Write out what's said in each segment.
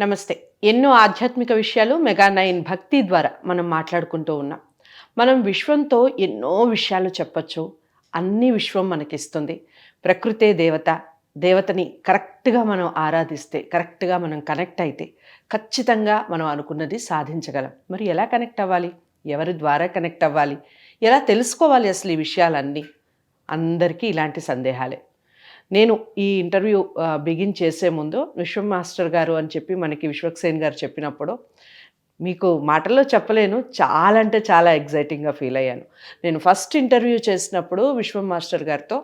నమస్తే. ఎన్నో ఆధ్యాత్మిక విషయాలు మెగా నైన్ భక్తి ద్వారా మనం మాట్లాడుకుంటూ ఉన్నాం. మనం విశ్వంతో ఎన్నో విషయాలు చెప్పచ్చు. అన్ని విశ్వం మనకిస్తుంది. ప్రకృతే దేవత దేవతని కరెక్ట్గా మనం ఆరాధిస్తే కరెక్ట్గా మనం కనెక్ట్ అయితే ఖచ్చితంగా మనం అనుకున్నది సాధించగలం. మరి ఎలా కనెక్ట్ అవ్వాలి? ఎవరి ద్వారా కనెక్ట్ అవ్వాలి? ఎలా తెలుసుకోవాలి అసలు ఈ విషయాలన్నీ? అందరికీ ఇలాంటి సందేహాలే. నేను ఈ ఇంటర్వ్యూ బిగిన్ చేసే ముందు విశ్వం మాస్టర్ గారు అని చెప్పి మనకి విశ్వక్సేన్ గారు చెప్పినప్పుడు మీకు మాటల్లో చెప్పలేను చాలా అంటే చాలా ఎగ్జైటింగ్గా ఫీల్ అయ్యాను. నేను ఫస్ట్ ఇంటర్వ్యూ చేసినప్పుడు విశ్వం మాస్టర్ గారితో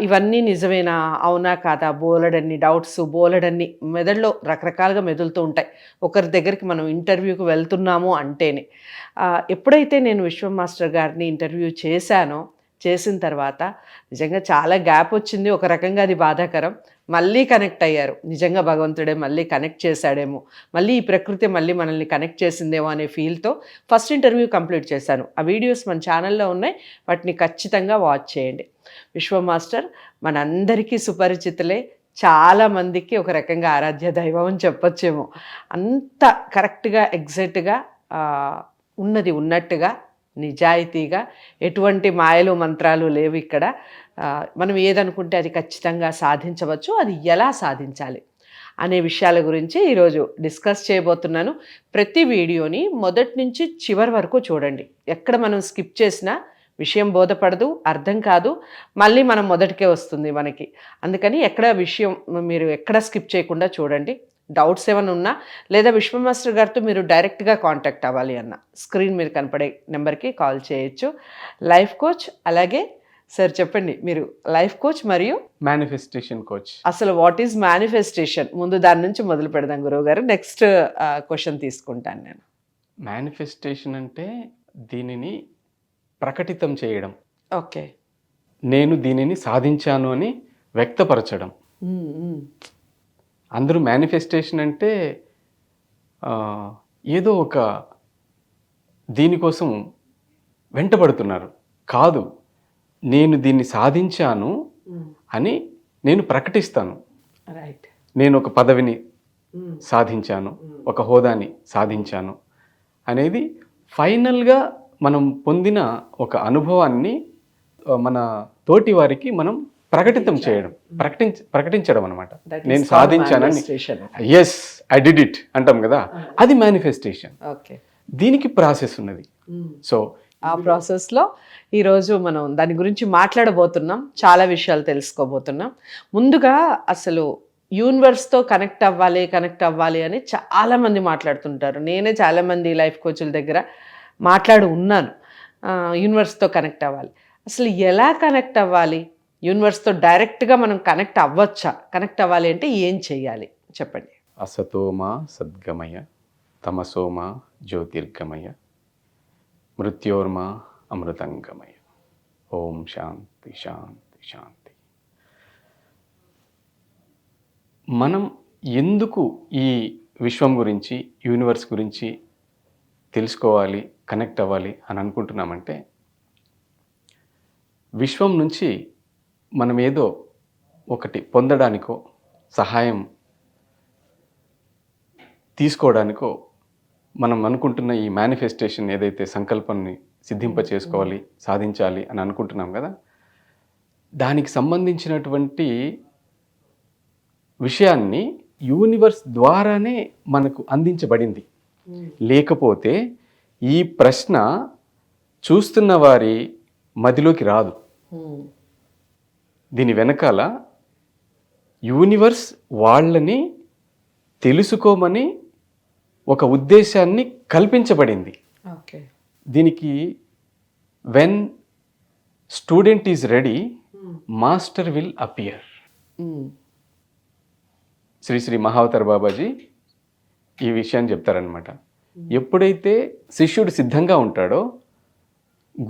ఇవన్నీ నిజమేనా? అవునా కాదా? బోలెడన్ని డౌట్స్ బోలెడన్ని మెదడులో రకరకాలుగా మెదులుతూ ఉంటాయి. ఒకరి దగ్గరికి మనం ఇంటర్వ్యూకి వెళ్తున్నాము అంటేనే. ఎప్పుడైతే నేను విశ్వం మాస్టర్ గారిని ఇంటర్వ్యూ చేశానో చేసిన తర్వాత నిజంగా చాలా గ్యాప్ వచ్చింది. ఒక రకంగా అది బాధాకరం. మళ్ళీ కనెక్ట్ అయ్యారు. నిజంగా భగవంతుడే మళ్ళీ కనెక్ట్ చేశాడేమో. మళ్ళీ ఈ ప్రకృతి మళ్ళీ మనల్ని కనెక్ట్ చేసిందేమో అనే ఫీల్తో ఫస్ట్ ఇంటర్వ్యూ కంప్లీట్ చేశాను. ఆ వీడియోస్ మన ఛానల్లో ఉన్నాయి. వాటిని ఖచ్చితంగా వాచ్ చేయండి. విశ్వ మాస్టర్ మనందరికీ సుపరిచితులే. చాలా మందికి ఒక రకంగా ఆరాధ్య దైవం అని చెప్పొచ్చేమో. అంత కరెక్ట్గా ఎగ్జాక్ట్గా ఉన్నది ఉన్నట్టుగా నిజాయితీగా ఎటువంటి మాయలు మంత్రాలు లేవు ఇక్కడ. మనం ఏదనుకుంటే అది ఖచ్చితంగా సాధించవచ్చు. అది ఎలా సాధించాలి అనే విషయాల గురించి ఈరోజు డిస్కస్ చేయబోతున్నాను. ప్రతి వీడియోని మొదటి నుంచి చివరి వరకు చూడండి. ఎక్కడ మనం స్కిప్ చేసినా విషయం బోధపడదు అర్థం కాదు. మళ్ళీ మనం మొదటికే వస్తుంది మనకి. అందుకని ఎక్కడ విషయం మీరు ఎక్కడ స్కిప్ చేయకుండా చూడండి. డౌట్స్ ఏమైనా ఉన్నా లేదా విశ్వ మాస్టర్ గారితో మీరు డైరెక్ట్గా కాంటాక్ట్ అవ్వాలి అన్న స్క్రీన్ మీద కనపడే నెంబర్కి కాల్ చేయొచ్చు. లైఫ్ కోచ్ అలాగే సార్ చెప్పండి మీరు లైఫ్ కోచ్ మరియు మేనిఫెస్టేషన్ కోచ్. అసలు వాట్ ఈజ్ మేనిఫెస్టేషన్? ముందు దాని నుంచి మొదలు పెడదాం గురువు గారు. నెక్స్ట్ క్వశ్చన్ తీసుకుంటాను నేను. మేనిఫెస్టేషన్ అంటే దీనిని ప్రకటితం చేయడం. ఓకే. నేను దీనిని సాధించాను అని వ్యక్తపరచడం. అందరూ మేనిఫెస్టేషన్ అంటే ఏదో ఒక దీనికోసం వెంటబడుతున్నారు. కాదు నేను దీన్ని సాధించాను అని నేను ప్రకటిస్తాను. రైట్ నేను ఒక పదవిని సాధించాను ఒక హోదాని సాధించాను అనేది ఫైనల్గా మనం పొందిన ఒక అనుభవాన్ని మన తోటి వారికి మనం ప్రకటితం చేయడం. ప్రకటించ ప్రకటించడం అనమాట నేను సాధించానని ఎస్ ఐ డిడ్ ఇట్ అంటాం కదా. అది మేనిఫెస్టేషన్ ఓకే దీనికి ప్రాసెస్ ఉన్నది. సో ఆ ప్రాసెస్లో ఈరోజు మనం దాని గురించి మాట్లాడబోతున్నాం. చాలా విషయాలు తెలుసుకోబోతున్నాం. ముందుగా అసలు యూనివర్స్తో కనెక్ట్ అవ్వాలి కనెక్ట్ అవ్వాలి అని చాలామంది మాట్లాడుతుంటారు. నేనే చాలామంది లైఫ్ కోచ్ల దగ్గర మాట్లాడి ఉన్నాను. యూనివర్స్తో కనెక్ట్ అవ్వాలి. అసలు ఎలా కనెక్ట్ అవ్వాలి? యూనివర్స్తో డైరెక్ట్గా మనం కనెక్ట్ అవ్వచ్చా? కనెక్ట్ అవ్వాలి అంటే ఏం చేయాలి చెప్పండి. అసతోమ సద్గమయ తమసోమ జ్యోతిర్గమయ మృత్యోర్మ అమృతంగమయ. ఓం శాంతి శాంతి శాంతి. మనం ఎందుకు ఈ విశ్వం గురించి యూనివర్స్ గురించి తెలుసుకోవాలి కనెక్ట్ అవ్వాలి అని అనుకుంటున్నామంటే విశ్వం నుంచి మనం ఏదో ఒకటి పొందడానికో సహాయం తీసుకోవడానికో మనం అనుకుంటున్న ఈ మేనిఫెస్టేషన్ ఏదైతే సంకల్పాన్ని సిద్ధింప చేసుకోవాలి సాధించాలి అని అనుకుంటున్నాం కదా దానికి సంబంధించినటువంటి విషయాన్ని యూనివర్స్ ద్వారానే మనకు అందించబడింది. లేకపోతే ఈ ప్రశ్న చూస్తున్న వారి మదిలోకి రాదు. దీని వెనకాల యూనివర్స్ వాళ్ళని తెలుసుకోమని ఒక ఉద్దేశాన్ని కల్పించబడింది. దీనికి when student is ready master will appear. Shri Shri Mahavatar Babaji ఈ విషయాన్ని చెప్తారనమాట ఎప్పుడైతే శిష్యుడు సిద్ధంగా ఉంటాడో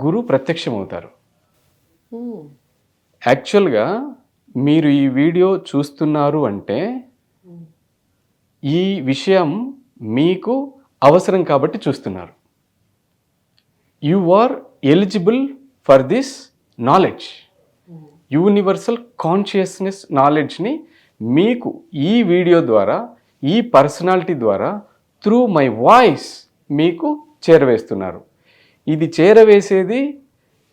గురు ప్రత్యక్షమవుతారు. యాక్చువల్గా మీరు ఈ వీడియో చూస్తున్నారు అంటే ఈ విషయం మీకు అవసరం కాబట్టి చూస్తున్నారు. You are eligible for this knowledge universal consciousness నాలెడ్జ్ని మీకు ఈ వీడియో ద్వారా ఈ పర్సనాలిటీ ద్వారా త్రూ మై వాయిస్ మీకు చేరవేస్తున్నారు. ఇది చేరవేసేది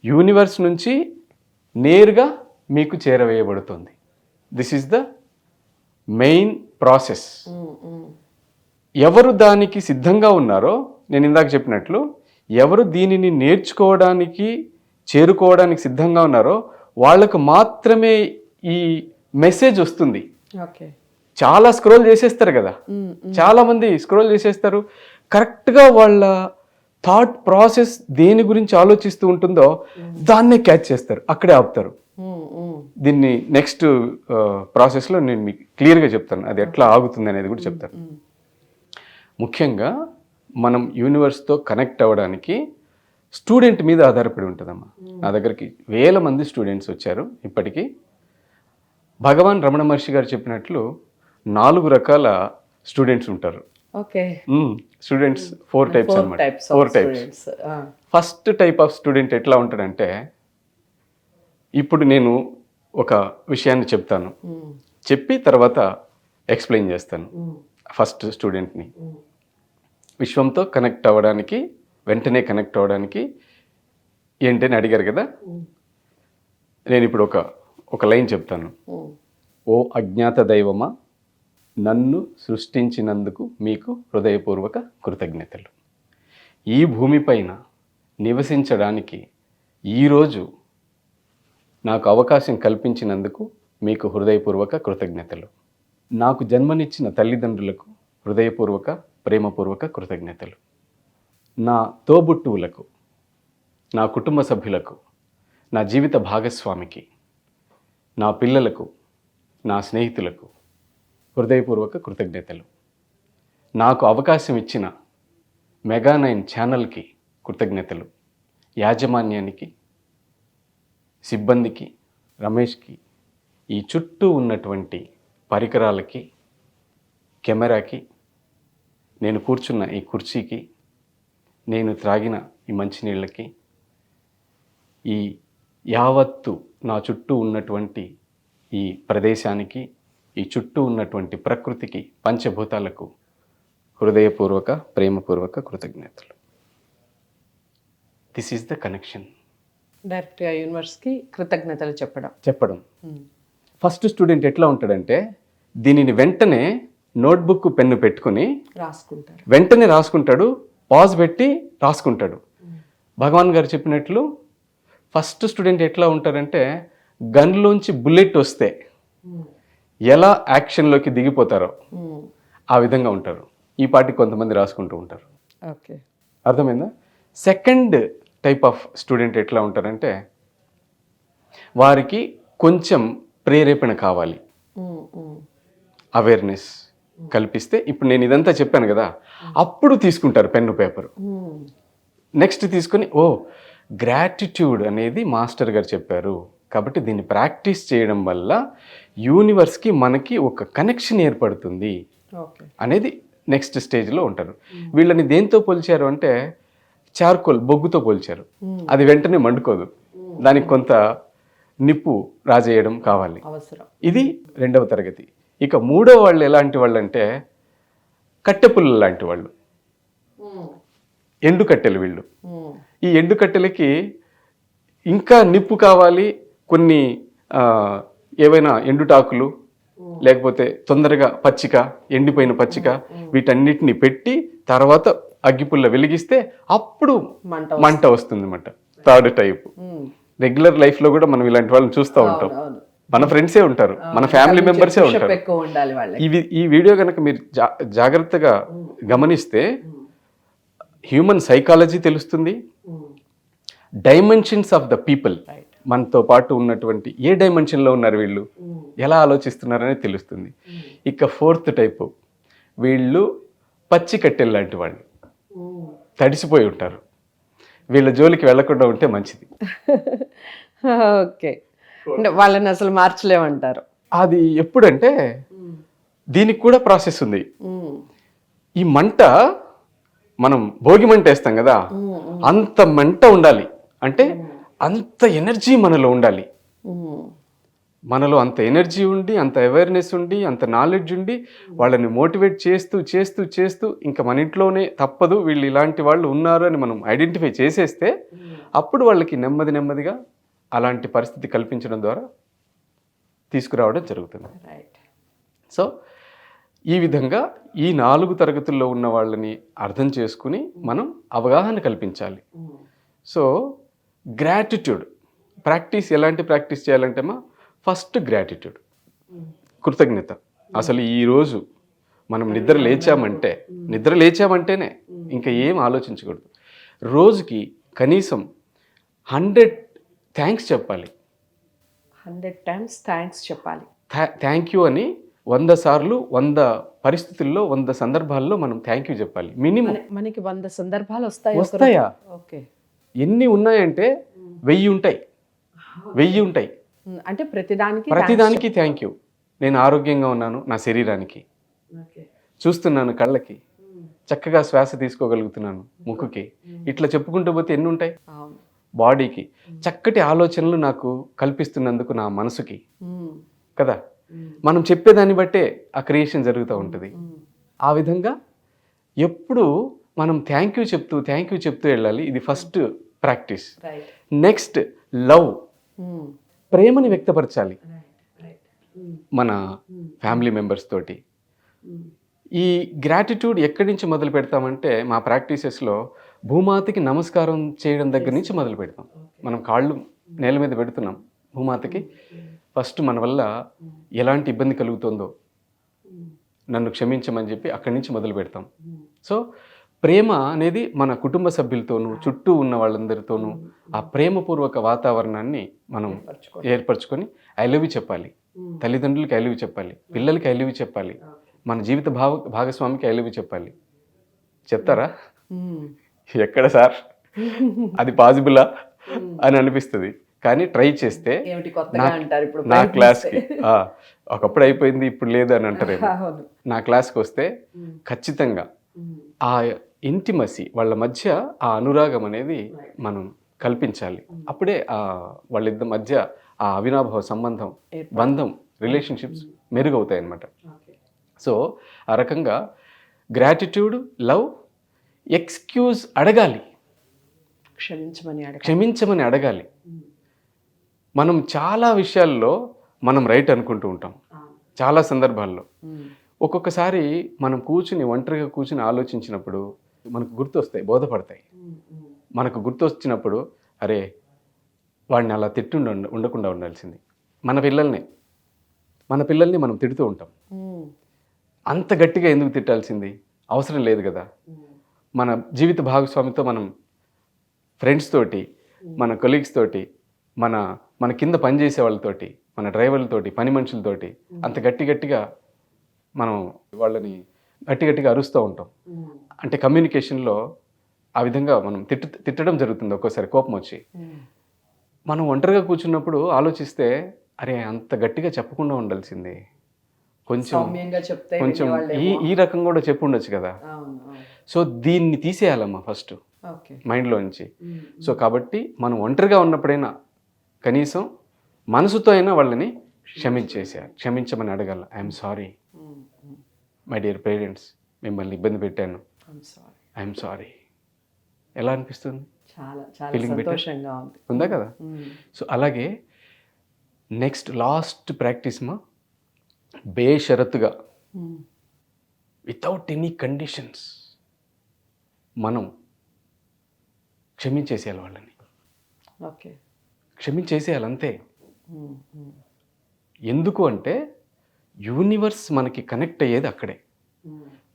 యూనివర్స్ నుంచి నేరుగా మీకు చేరవేయబడుతుంది. This is the main process ఎవరు దానికి సిద్ధంగా ఉన్నారో నేను ఇందాక చెప్పినట్లు ఎవరు దీనిని నేర్చుకోవడానికి చేరుకోవడానికి సిద్ధంగా ఉన్నారో వాళ్ళకు మాత్రమే ఈ మెసేజ్ వస్తుంది. చాలా స్క్రోల్ చేసేస్తారు కదా. చాలా మంది స్క్రోల్ చేసేస్తారు. కరెక్ట్గా వాళ్ళ థాట్ ప్రాసెస్ దేని గురించి ఆలోచిస్తూ ఉంటుందో దాన్నే క్యాచ్ చేస్తారు. అక్కడే ఆపుతారు. దీన్ని నెక్స్ట్ ప్రాసెస్లో నేను మీకు క్లియర్గా చెప్తాను. అది ఎట్లా ఆగుతుంది అనేది కూడా చెప్తాను. ముఖ్యంగా మనం యూనివర్స్తో కనెక్ట్ అవ్వడానికి స్టూడెంట్ మీద ఆధారపడి ఉంటుందమ్మా. నా దగ్గరికి వేల మంది స్టూడెంట్స్ వచ్చారు ఇప్పటికీ. భగవాన్ రమణ మహర్షి గారు చెప్పినట్లు నాలుగు రకాల స్టూడెంట్స్ ఉంటారు. Okay. Students four types types four types. First type of student ఎట్లా ఉంటాడంటే ఇప్పుడు నేను ఒక విషయాన్ని చెప్తాను. చెప్పి తర్వాత ఎక్స్ప్లెయిన్ చేస్తాను ఫస్ట్ స్టూడెంట్ని. విశ్వంతో కనెక్ట్ అవ్వడానికి వెంటనే కనెక్ట్ అవ్వడానికి ఏంటని అడిగారు కదా? నేను ఇప్పుడు ఒక ఒక లైన్ చెప్తాను. ఓ అజ్ఞాత దైవమా? నన్ను సృష్టించినందుకు మీకు హృదయపూర్వక కృతజ్ఞతలు. ఈ భూమిపైన నివసించడానికి ఈరోజు నాకు అవకాశం కల్పించినందుకు మీకు హృదయపూర్వక కృతజ్ఞతలు. నాకు జన్మనిచ్చిన తల్లిదండ్రులకు హృదయపూర్వక ప్రేమపూర్వక కృతజ్ఞతలు. నా తోబుట్టువులకు నా కుటుంబ సభ్యులకు నా జీవిత భాగస్వామికి నా పిల్లలకు నా స్నేహితులకు హృదయపూర్వక కృతజ్ఞతలు. నాకు అవకాశం ఇచ్చిన మెగా నైన్ ఛానల్కి కృతజ్ఞతలు. యాజమాన్యానికి సిబ్బందికి రమేష్కి ఈ చుట్టూ ఉన్నటువంటి పరికరాలకి కెమెరాకి నేను కూర్చున్న ఈ కుర్చీకి నేను త్రాగిన ఈ మంచినీళ్ళకి ఈ యావత్తు నా చుట్టూ ఉన్నటువంటి ఈ ప్రదేశానికి ఈ చుట్టూ ఉన్నటువంటి ప్రకృతికి పంచభూతాలకు హృదయపూర్వక ప్రేమపూర్వక కృతజ్ఞతలు. దిస్ ఈస్ ద కనెక్షన్ డైరెక్ట్గా యూనివర్స్కి కృతజ్ఞతలు చెప్పడం. చెప్పడం. ఫస్ట్ స్టూడెంట్ ఎట్లా ఉంటాడంటే దీనిని వెంటనే నోట్బుక్ పెన్ను పెట్టుకుని రాసుకుంటారు. వెంటనే రాసుకుంటాడు పాజ్ పెట్టి రాసుకుంటాడు. భగవాన్ గారు చెప్పినట్లు ఫస్ట్ స్టూడెంట్ ఎట్లా ఉంటారంటే గన్లోంచి బుల్లెట్ వస్తే ఎలా యాక్షన్లోకి దిగిపోతారో ఆ విధంగా ఉంటారు. ఈ పాటికి కొంతమంది రాసుకుంటూ ఉంటారు. ఓకే అర్థమైందా? సెకండ్ టైప్ ఆఫ్ స్టూడెంట్ ఎట్లా ఉంటారంటే వారికి కొంచెం ప్రేరేపణ కావాలి. అవేర్నెస్ కల్పిస్తే ఇప్పుడు నేను ఇదంతా చెప్పాను కదా అప్పుడు తీసుకుంటారు పెన్ను పేపర్ నెక్స్ట్ తీసుకొని ఓ గ్రాటిట్యూడ్ అనేది మాస్టర్ గారు చెప్పారు. కాబట్టి దీన్ని ప్రాక్టీస్ చేయడం వల్ల యూనివర్స్కి మనకి ఒక కనెక్షన్ ఏర్పడుతుంది అనేది నెక్స్ట్ స్టేజ్లో ఉంటారు. వీళ్ళని దేంతో పోల్చారు అంటే చార్కోల్ బొగ్గుతో పోల్చారు. అది వెంటనే మండుకోదు. దానికి కొంత నిప్పు రాజేయడం కావాలి. ఇది రెండవ తరగతి. ఇక మూడో వాళ్ళు ఎలాంటి వాళ్ళు అంటే కట్టెపుల్ల లాంటి వాళ్ళు. ఎండు కట్టెలు వీళ్ళు. ఈ ఎండు కట్టెలకి ఇంకా నిప్పు కావాలి కొన్ని ఏవైనా ఎండుటాకులు లేకపోతే తొందరగా పచ్చిక ఎండిపోయిన పచ్చిక వీటన్నిటిని పెట్టి తర్వాత అగ్గిపుల్ల వెలిగిస్తే అప్పుడు మంట మంట వస్తుంది. అన్నమాట థర్డ్ టైప్. రెగ్యులర్ లైఫ్లో కూడా మనం ఇలాంటి వాళ్ళని చూస్తూ ఉంటాం. మన ఫ్రెండ్సే ఉంటారు. మన ఫ్యామిలీ మెంబర్సే ఉంటారు. ఇవి ఈ వీడియో కనుక మీరు జా- జాగ్రత్తగా గమనిస్తే హ్యూమన్ సైకాలజీ తెలుస్తుంది. Dimensions of the people. మనతో పాటు ఉన్నటువంటి ఏ డైమెన్షన్లో ఉన్నారు వీళ్ళు? ఎలా ఆలోచిస్తున్నారని తెలుస్తుంది. ఇక ఫోర్త్ టైపు వీళ్ళు పచ్చి కట్టెలు లాంటి వాళ్ళు. తడిసిపోయి ఉంటారు. వీళ్ళ జోలికి వెళ్ళకుండా ఉంటే మంచిది. ఓకే. అంటే వాళ్ళని అసలు మార్చలేమంటారు. అది ఎప్పుడంటే దీనికి కూడా ప్రాసెస్ ఉంది. ఈ మంట మనం భోగి మంట వేస్తాం కదా? అంత మంట ఉండాలి. అంటే అంత ఎనర్జీ మనలో ఉండాలి. మనలో అంత ఎనర్జీ ఉండి అంత అవేర్నెస్ ఉండి అంత నాలెడ్జ్ ఉండి వాళ్ళని మోటివేట్ చేస్తూ చేస్తూ చేస్తూ ఇంకా మన ఇంట్లోనే తప్పదు వీళ్ళు ఇలాంటి వాళ్ళు ఉన్నారు అని మనం ఐడెంటిఫై చేసేస్తే అప్పుడు వాళ్ళకి నెమ్మది నెమ్మదిగా అలాంటి పరిస్థితి కల్పించడం ద్వారా తీసుకురావడం జరుగుతుంది. రైట్ సో ఈ విధంగా ఈ నాలుగు తరగతుల్లో ఉన్న వాళ్ళని అర్థం చేసుకుని మనం అవగాహన కల్పించాలి. So gratitude. ప్రాక్టీస్ ఎలాంటి ప్రాక్టీస్ చేయాలంటే మా ఫస్ట్ గ్రాటిట్యూడ్. కృతజ్ఞత. అసలు ఈరోజు మనం నిద్ర లేచామంటే నిద్ర లేచామంటేనే ఇంకా ఏం ఆలోచించకూడదు. రోజుకి కనీసం హండ్రెడ్ థ్యాంక్స్ చెప్పాలి. హండ్రెడ్ టైమ్స్ థ్యాంక్స్ చెప్పాలి. థ్యాంక్ యూ అని వంద సార్లు వంద పరిస్థితుల్లో వంద సందర్భాల్లో మనం థ్యాంక్ యూ చెప్పాలి. మినిమం. మన- మనకి వంద సందర్భాలు వస్తాయి వస్తాయా? ఓకే. ఎన్ని ఉన్నాయంటే వెయ్యి ఉంటాయి. వెయ్యి ఉంటాయి. అంటే ప్రతిదానికి ప్రతిదానికి థ్యాంక్ యూ నేను ఆరోగ్యంగా ఉన్నాను నా శరీరానికి. చూస్తున్నాను కళ్ళకి. చక్కగా శ్వాస తీసుకోగలుగుతున్నాను ముక్కుకి. ఇట్లా చెప్పుకుంటూ పోతే ఎన్ని ఉంటాయి? బాడీకి. చక్కటి ఆలోచనలు నాకు కల్పిస్తున్నందుకు నా మనసుకి. కదా? మనం చెప్పేదాన్ని బట్టే ఆ క్రియేషన్ జరుగుతూ ఉంటుంది. ఆ విధంగా ఎప్పుడు మనం థ్యాంక్ యూ చెప్తూ థ్యాంక్ యూ చెప్తూ వెళ్ళాలి. ఇది ఫస్ట్ ప్రాక్టీస్ నెక్స్ట్ లవ్. ప్రేమని వ్యక్తపరచాలి. మన ఫ్యామిలీ మెంబర్స్ తోటి. మ్మ్. ఈ గ్రాటిట్యూడ్ ఎక్కడి నుంచి మొదలు పెడతామంటే మా ప్రాక్టీసెస్లో భూమాతకి నమస్కారం చేయడం దగ్గర నుంచి మొదలు పెడతాం. మనం కాళ్ళు నేల మీద పెడుతున్నాం భూమాతకి. ఫస్ట్ మన వల్ల ఎలాంటి ఇబ్బంది కలుగుతుందో నన్ను క్షమించమని చెప్పి అక్కడి నుంచి మొదలు పెడతాం. సో ప్రేమ అనేది మన కుటుంబ సభ్యులతోనూ చుట్టూ ఉన్న వాళ్ళందరితోనూ ఆ ప్రేమపూర్వక వాతావరణాన్ని మనం పరచుకో ఏర్పరచుకొని ఐ లవ్ యూ చెప్పాలి తల్లిదండ్రులకి ఐ లవ్ యూ చెప్పాలి పిల్లలకి ఐ లవ్ యూ చెప్పాలి మన జీవిత భావ భాగస్వామికి ఐ లవ్ యూ చెప్పాలి. చెప్తారా. ఎక్కడ సార్? అది పాసిబులా అని అనిపిస్తుంది. కానీ ట్రై చేస్తే నా- అంటారు. క్లాస్కి ఒకప్పుడు అయిపోయింది ఇప్పుడు లేదు అని అవును. నా క్లాస్కి వస్తే. ఖచ్చితంగా. ఆ ఇంటిమసి వాళ్ళ మధ్య ఆ అనురాగం అనేది మనం కల్పించాలి. అప్పుడే ఆ వాళ్ళిద్దరి మధ్య ఆ అవినాభావ సంబంధం బంధం రిలేషన్షిప్స్ మెరుగవుతాయి అన్నమాట సో ఆ రకంగా గ్రాటిట్యూడ్ లవ్ ఎక్స్క్యూజ్ అడగాలి. క్షమించమని క్షమించమని అడగాలి. మనం చాలా విషయాల్లో మనం రైట్ అనుకుంటూ ఉంటాం. చాలా సందర్భాల్లో. ఒక్కొక్కసారి మనం కూర్చుని ఒంటరిగా కూర్చుని ఆలోచించినప్పుడు మనకు గుర్తొస్తాయి బోధపడతాయి. మనకు గుర్తొచ్చినప్పుడు అరే వాడిని అలా తిట్టుండ ఉండకుండా ఉండాల్సింది. మన పిల్లల్ని మన పిల్లల్ని మనం తిడుతూ ఉంటాం. అంత గట్టిగా ఎందుకు తిట్టాల్సింది? అవసరం లేదు కదా. మన జీవిత భాగస్వామితో మనం ఫ్రెండ్స్ తోటి మన కొలీగ్స్ తోటి మన మన కింద పనిచేసే వాళ్ళతోటి మన డ్రైవర్లతోటి పని మనుషులతోటి అంత గట్టి గట్టిగా మనం వాళ్ళని గట్టి గట్టిగా అరుస్తూ ఉంటాం. అంటే కమ్యూనికేషన్లో ఆ విధంగా మనం తిట్టు తిట్టడం జరుగుతుంది ఒక్కోసారి కోపం వచ్చి. మనం ఒంటరిగా కూర్చున్నప్పుడు ఆలోచిస్తే అరే అంత గట్టిగా చెప్పకుండా ఉండాల్సింది. కొంచెం కొంచెం ఈ. ఈ రకం కూడా చెప్పు ఉండొచ్చు కదా. సో దీన్ని తీసేయాలమ్మా ఫస్ట్. మైండ్లో నుంచి. సో కాబట్టి మనం ఒంటరిగా ఉన్నప్పుడైనా కనీసం మనసుతో అయినా వాళ్ళని క్షమించేసేయాలి. క్షమించమని అడగాల. I'm sorry. My dear parents మిమ్మల్ని ఇబ్బంది పెట్టాను. సారీ ఐఎమ్ సారీ ఎలా అనిపిస్తుంది? చాలా చాలా? సంతోషంగా ఉంది. ఉందా కదా. సో అలాగే నెక్స్ట్ లాస్ట్ ప్రాక్టీస్ మా బేషరతుగా. వితౌట్ ఎనీ కండిషన్స్ మనం క్షమించేసేయాలి వాళ్ళని. ఓకే క్షమించేసేయాలి అంతే. ఎందుకు అంటే యూనివర్స్ మనకి కనెక్ట్ అయ్యేది అక్కడే.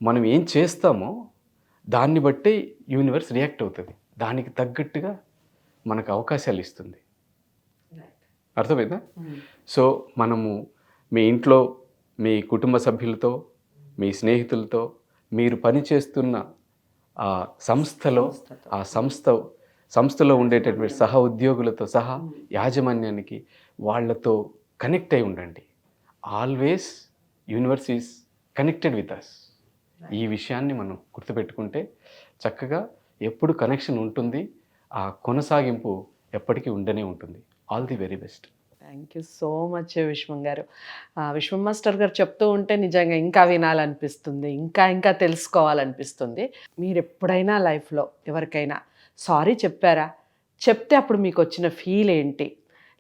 మనం ఏం చేస్తామో దాన్ని బట్టే యూనివర్స్ రియాక్ట్ అవుతుంది దానికి తగ్గట్టుగా మనకు అవకాశాలు ఇస్తుంది అర్థమైందా మ్మ్. సో మనము మీ ఇంట్లో మీ కుటుంబ సభ్యులతో మీ స్నేహితులతో మీరు పనిచేస్తున్న ఆ సంస్థలో. ఆ సంస్థ సంస్థలో ఉండేటటువంటి సహ ఉద్యోగులతో సహా యాజమాన్యానికి వాళ్ళతో కనెక్ట్ అయి ఉండండి always universe is connected with us ఈ విషయాన్ని మనం గుర్తుపెట్టుకుంటే చక్కగా ఎప్పుడు కనెక్షన్ ఉంటుంది ఆ కొనసాగింపు ఎప్పటికీ ఉండనే ఉంటుంది. All the very best thank you so much Vishwam గారు. విశ్వం మాస్టర్ గారు చెప్తూ ఉంటే నిజంగా ఇంకా వినాలనిపిస్తుంది ఇంకా ఇంకా తెలుసుకోవాలనిపిస్తుంది. మీరు ఎప్పుడైనా లైఫ్లో ఎవరికైనా సారీ చెప్పారా? చెప్తే అప్పుడు మీకు వచ్చిన ఫీల్ ఏంటి?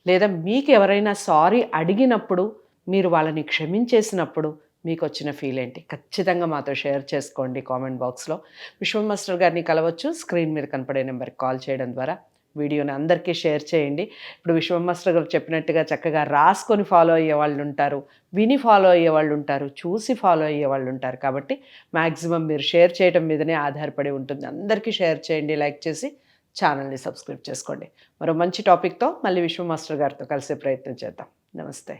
లేదా మీకు ఎవరైనా సారీ అడిగినప్పుడు మీరు వాళ్ళని క్షమించేసినప్పుడు మీకు వచ్చిన ఫీల్ ఏంటి? ఖచ్చితంగా మాతో షేర్ చేసుకోండి కామెంట్ బాక్స్లో విశ్వం మాస్టర్ గారిని కలవచ్చు. స్క్రీన్ మీద కనపడే నెంబర్కి కాల్ చేయడం ద్వారా వీడియోని అందరికీ షేర్ చేయండి. ఇప్పుడు విశ్వం మాస్టర్ గారు చెప్పినట్టుగా చక్కగా రాసుకొని ఫాలో అయ్యే వాళ్ళు ఉంటారు విని ఫాలో అయ్యే వాళ్ళు ఉంటారు చూసి ఫాలో అయ్యే వాళ్ళు ఉంటారు. కాబట్టి మ్యాక్సిమం మీరు షేర్ చేయడం మీదనే ఆధారపడి ఉంటుంది. అందరికీ షేర్ చేయండి లైక్ చేసి ఛానల్ని సబ్స్క్రైబ్ చేసుకోండి. మరో మంచి టాపిక్తో మళ్ళీ విశ్వం మాస్టర్ గారితో కలిసే ప్రయత్నం చేద్దాం. నమస్తే.